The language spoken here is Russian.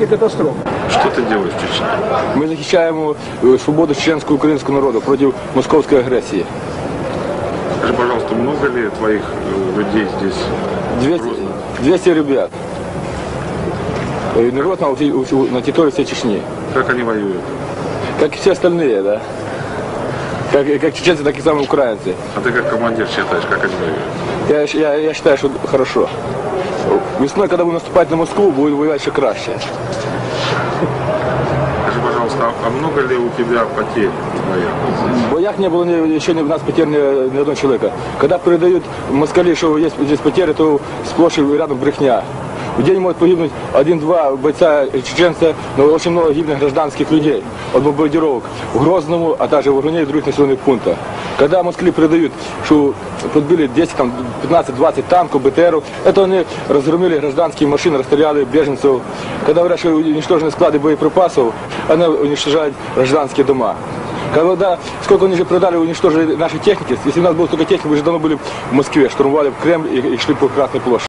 И катастрофа. Что ты делаешь в Чечне? Ми захищаємо е, свободу чеченського українського народу проти московської агресії. Скажи, пожалуйста, много ли твоих э, людей здесь? 200, 200 ребят. Е, Народ на, усі- усю- на территории всей Чечни. Как они воюют? Как и все остальные, да. Как, как чеченцы, так и сами украинцы. А ты как командир считаешь, как они воюют? Я, я, я считаю, что хорошо. Весной, когда будем наступать на Москву, будет воевать еще краще. Скажи, пожалуйста, а много ли у тебя потерь военных? В боях не было ни, еще ни у нас потерь ни, ни одного человека. Когда передают москали, что есть здесь потери, то сплошь и рядом брехня. В день может погибнуть один-два бойца чеченца, но очень много гибнет гражданских людей от бомбардировок в Грозному, а также в Ургуне и других населенных пунктах. Когда москали передают, что подбили 10, там, 15-20 танков, БТРов, это они разгромили гражданские машины, расстреляли беженцев. Когда говорят, что уничтожены склады боеприпасов, они уничтожают гражданские дома. Когда, сколько они же продали, уничтожили наши техники, если у нас было столько техники, мы же давно были в Москве, штурмовали в Кремль и, и шли по Красной площади.